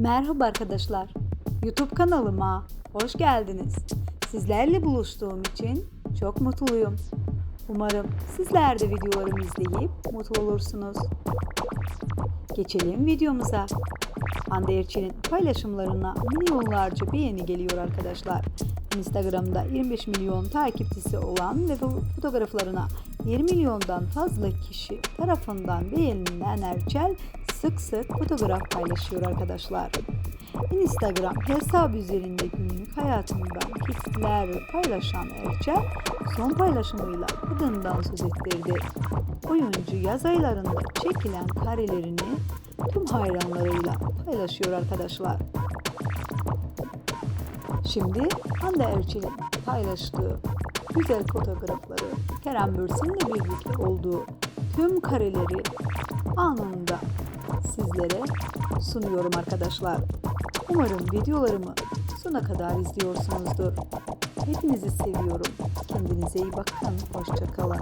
Merhaba arkadaşlar. YouTube kanalıma hoş geldiniz. Sizlerle buluştuğum için çok mutluyum. Umarım sizler de videolarımı izleyip mutlu olursunuz. Geçelim videomuza. Hande Erçel'in paylaşımlarına milyonlarca beğeni geliyor arkadaşlar. Instagram'da 25 milyon takipçisi olan ve fotoğraflarına 20 milyondan fazla kişi tarafından beğenilen Erçel sık sık fotoğraf paylaşıyor arkadaşlar. Instagram hesabı üzerinde günlük hayatından kesitler paylaşan Erçel son paylaşımıyla adından söz ettirdi. Oyuncu yaz aylarında çekilen karelerini tüm hayranlarıyla paylaşıyor arkadaşlar. Şimdi Hande Erçel'in paylaştığı güzel fotoğrafları Kerem Bürsin'le birlikte olduğu tüm kareleri anında sizlere sunuyorum arkadaşlar. Umarım videolarımı sona kadar izliyorsunuzdur. Hepinizi seviyorum. Kendinize iyi bakın. Hoşçakalın.